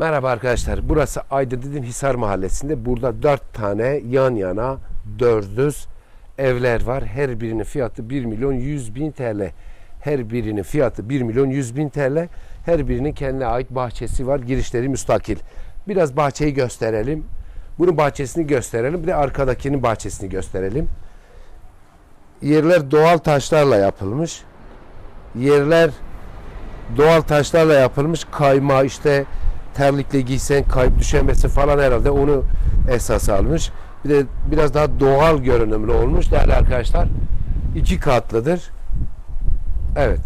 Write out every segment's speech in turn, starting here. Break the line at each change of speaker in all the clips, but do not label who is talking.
Merhaba arkadaşlar. Burası Aydın Didim Hisar Mahallesi'nde. Burada dört tane yan yana dördüz evler var. Her birinin fiyatı 1 milyon 100 bin TL. Her birinin fiyatı 1 milyon 100 bin TL. Her birinin kendine ait bahçesi var. Girişleri müstakil. Biraz bahçeyi gösterelim. Bunun bahçesini gösterelim. Bir de arkadakinin bahçesini gösterelim. Yerler doğal taşlarla yapılmış. Yerler doğal taşlarla yapılmış kayma işte terlikle giysen kayıp düşemesi falan herhalde onu esas almış. Bir de biraz daha doğal görünümlü olmuş değerli arkadaşlar. iki katlıdır. Evet.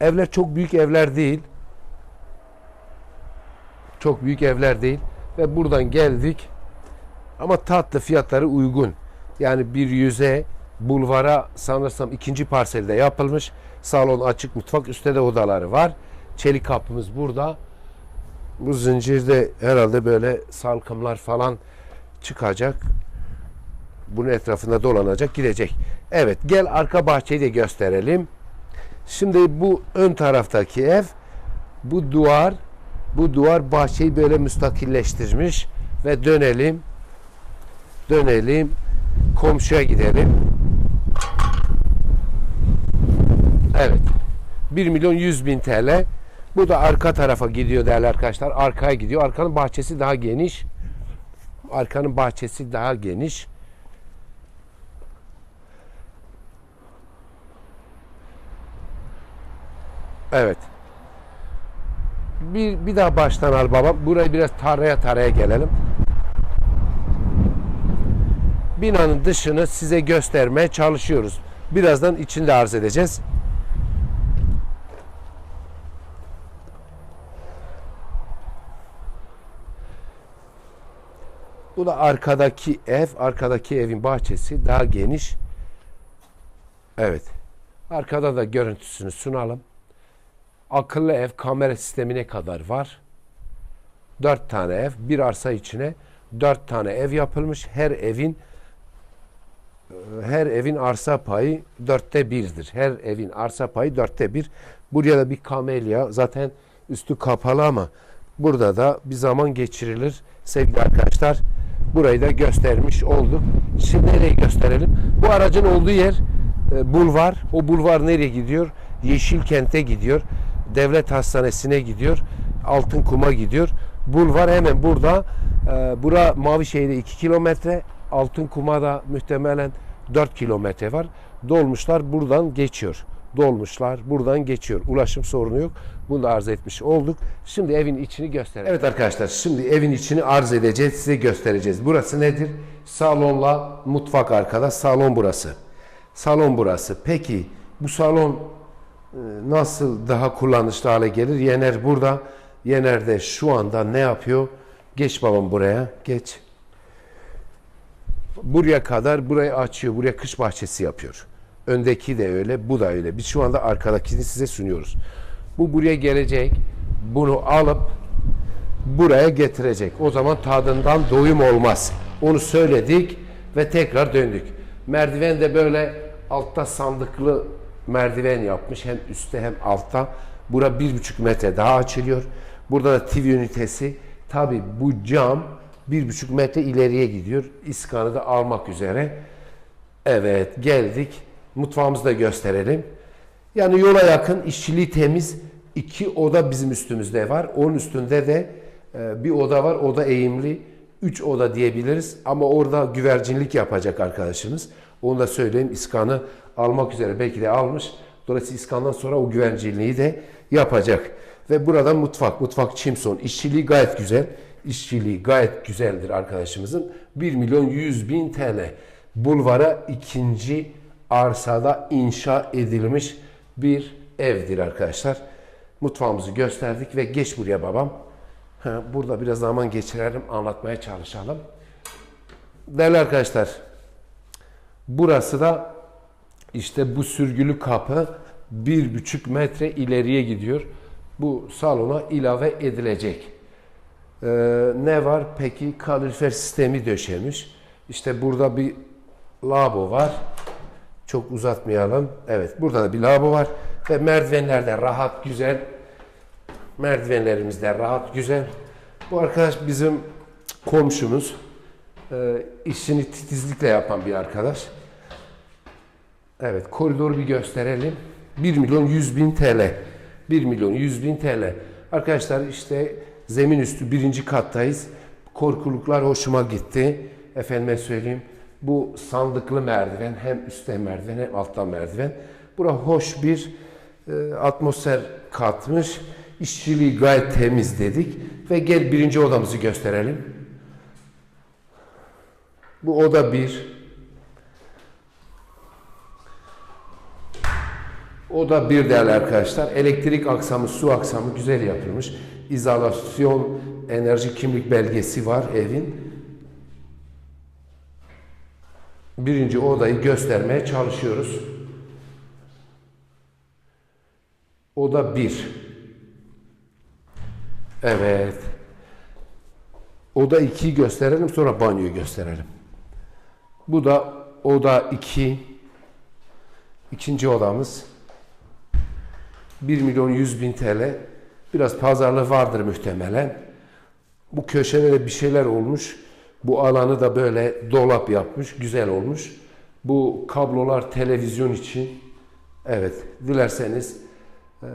Evler çok büyük evler değil. Çok büyük evler değil. Ve buradan geldik. Ama tatlı fiyatları uygun. Yani bir yüze bulvara sanırsam ikinci parselde yapılmış. Salon açık mutfak üstte de odaları var. Çelik kapımız burada. Bu zincirde herhalde böyle salkımlar falan çıkacak. Bunun etrafında dolanacak gidecek. Evet gel arka bahçeyi de gösterelim. Şimdi bu ön taraftaki ev bu duvar bu duvar bahçeyi böyle müstakilleştirmiş ve dönelim dönelim komşuya gidelim. Evet. 1 milyon 100 bin TL. Bu da arka tarafa gidiyor değerli arkadaşlar. Arkaya gidiyor. Arkanın bahçesi daha geniş. Arkanın bahçesi daha geniş. Evet. Bir, bir daha baştan al babam. Burayı biraz taraya taraya gelelim. Binanın dışını size göstermeye çalışıyoruz. Birazdan içinde arz edeceğiz. Bu da arkadaki ev, arkadaki evin bahçesi daha geniş. Evet. Arkada da görüntüsünü sunalım. Akıllı ev kamera sistemine kadar var. Dört tane ev, bir arsa içine dört tane ev yapılmış. Her evin her evin arsa payı dörtte birdir. Her evin arsa payı dörtte bir. Buraya da bir kamelya zaten üstü kapalı ama burada da bir zaman geçirilir sevgili arkadaşlar. Burayı da göstermiş olduk. Şimdi nereyi gösterelim? Bu aracın olduğu yer e, bulvar. O bulvar nereye gidiyor? Yeşilkent'e gidiyor. Devlet Hastanesi'ne gidiyor. Altın Kum'a gidiyor. Bulvar hemen burada. E, bura Mavişehir'e 2 kilometre. Altın Kum'a da muhtemelen 4 kilometre var. Dolmuşlar buradan geçiyor. Dolmuşlar buradan geçiyor. Ulaşım sorunu yok. Bunu da arz etmiş olduk. Şimdi evin içini gösterelim. Evet arkadaşlar şimdi evin içini arz edeceğiz. Size göstereceğiz. Burası nedir? Salonla mutfak arkada. Salon burası. Salon burası. Peki bu salon e, nasıl daha kullanışlı hale gelir? Yener burada. Yener de şu anda ne yapıyor? Geç babam buraya. Geç. Buraya kadar burayı açıyor. Buraya kış bahçesi yapıyor. Öndeki de öyle, bu da öyle. Biz şu anda arkadakini size sunuyoruz. Bu buraya gelecek. Bunu alıp buraya getirecek. O zaman tadından doyum olmaz. Onu söyledik ve tekrar döndük. Merdiven de böyle altta sandıklı merdiven yapmış. Hem üstte hem altta. Bura bir buçuk metre daha açılıyor. Burada da TV ünitesi. Tabi bu cam bir buçuk metre ileriye gidiyor. İskanı da almak üzere. Evet geldik. Mutfağımızı da gösterelim. Yani yola yakın, işçiliği temiz. iki oda bizim üstümüzde var. Onun üstünde de e, bir oda var. Oda eğimli. Üç oda diyebiliriz. Ama orada güvercinlik yapacak arkadaşımız. Onu da söyleyeyim. İskanı almak üzere. Belki de almış. Dolayısıyla iskandan sonra o güvercinliği de yapacak. Ve burada mutfak. Mutfak çimson. İşçiliği gayet güzel. İşçiliği gayet güzeldir arkadaşımızın. 1 milyon 100 bin TL. Bulvara ikinci arsada inşa edilmiş bir evdir arkadaşlar. Mutfağımızı gösterdik ve geç buraya babam. Burada biraz zaman geçirelim, anlatmaya çalışalım. Değerli arkadaşlar, burası da işte bu sürgülü kapı bir buçuk metre ileriye gidiyor. Bu salona ilave edilecek. Ee, ne var? Peki kalorifer sistemi döşemiş. İşte burada bir lavabo var. Çok uzatmayalım. Evet burada da bir lavabo var. Ve merdivenlerde rahat güzel Merdivenlerimiz de rahat, güzel. Bu arkadaş bizim komşumuz. Ee, işini titizlikle yapan bir arkadaş. Evet, koridoru bir gösterelim. 1 milyon 100 bin TL. 1 milyon 100 bin TL. Arkadaşlar işte zemin üstü birinci kattayız. Korkuluklar hoşuma gitti. Efendime söyleyeyim. Bu sandıklı merdiven hem üstte merdiven hem altta merdiven. Bura hoş bir e, atmosfer katmış. İşçiliği gayet temiz dedik. Ve gel birinci odamızı gösterelim. Bu oda bir. O da bir değerli arkadaşlar. Elektrik aksamı, su aksamı güzel yapılmış. İzolasyon, enerji kimlik belgesi var evin. Birinci odayı göstermeye çalışıyoruz. Oda bir. Evet. Oda 2'yi gösterelim sonra banyoyu gösterelim. Bu da oda 2. İkinci odamız. 1 milyon 100 bin TL. Biraz pazarlığı vardır muhtemelen. Bu köşelere bir şeyler olmuş. Bu alanı da böyle dolap yapmış. Güzel olmuş. Bu kablolar televizyon için. Evet, dilerseniz e,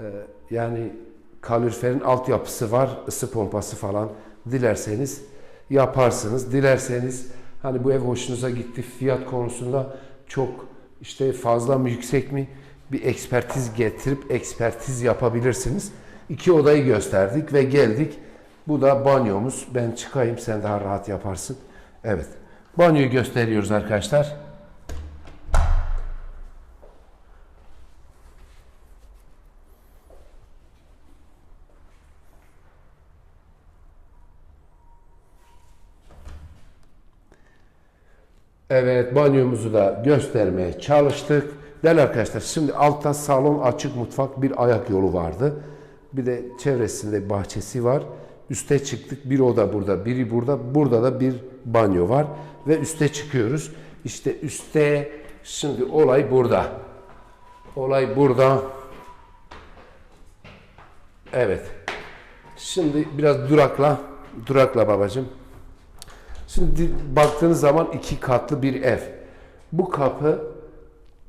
yani kaloriferin altyapısı var, ısı pompası falan. Dilerseniz yaparsınız. Dilerseniz hani bu ev hoşunuza gitti fiyat konusunda çok işte fazla mı yüksek mi bir ekspertiz getirip ekspertiz yapabilirsiniz. İki odayı gösterdik ve geldik. Bu da banyomuz. Ben çıkayım sen daha rahat yaparsın. Evet. Banyoyu gösteriyoruz arkadaşlar. Evet banyomuzu da göstermeye çalıştık. Değerli arkadaşlar şimdi altta salon açık mutfak bir ayak yolu vardı. Bir de çevresinde bahçesi var. Üste çıktık bir oda burada biri burada. Burada da bir banyo var. Ve üste çıkıyoruz. İşte üste şimdi olay burada. Olay burada. Evet. Şimdi biraz durakla. Durakla babacığım. Şimdi baktığınız zaman iki katlı bir ev. Bu kapı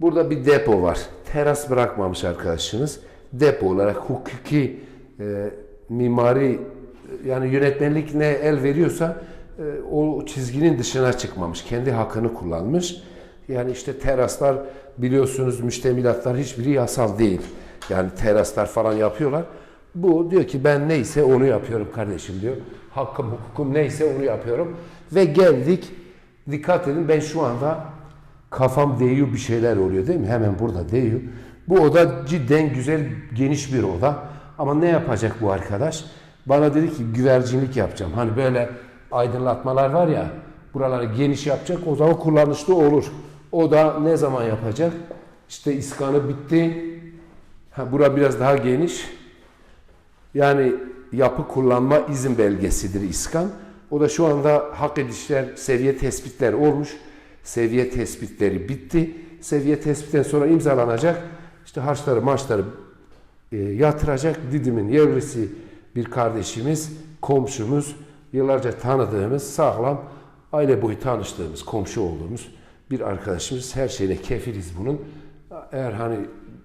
burada bir depo var. Teras bırakmamış arkadaşınız. Depo olarak hukuki e, mimari yani yönetmenlik ne el veriyorsa e, o çizginin dışına çıkmamış. Kendi hakkını kullanmış. Yani işte teraslar biliyorsunuz müştemilatlar hiçbiri yasal değil. Yani teraslar falan yapıyorlar. Bu diyor ki ben neyse onu yapıyorum kardeşim diyor. Hakkım hukukum neyse onu yapıyorum. Ve geldik. Dikkat edin ben şu anda kafam değiyor bir şeyler oluyor değil mi? Hemen burada değiyor. Bu oda cidden güzel geniş bir oda. Ama ne yapacak bu arkadaş? Bana dedi ki güvercinlik yapacağım. Hani böyle aydınlatmalar var ya buraları geniş yapacak o zaman kullanışlı olur. O da ne zaman yapacak? İşte iskanı bitti. Ha, bura biraz daha geniş. Yani yapı kullanma izin belgesidir iskan. O da şu anda hak edişler, seviye tespitler olmuş. Seviye tespitleri bitti. Seviye tespitten sonra imzalanacak. İşte harçları, maçları e, yatıracak. Didim'in yerlisi bir kardeşimiz, komşumuz, yıllarca tanıdığımız, sağlam, aile boyu tanıştığımız, komşu olduğumuz bir arkadaşımız. Her şeyine kefiliz bunun. Eğer hani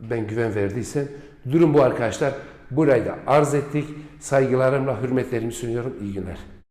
ben güven verdiysem, durum bu arkadaşlar. Burayı da arz ettik. Saygılarımla, hürmetlerimi sunuyorum. İyi günler.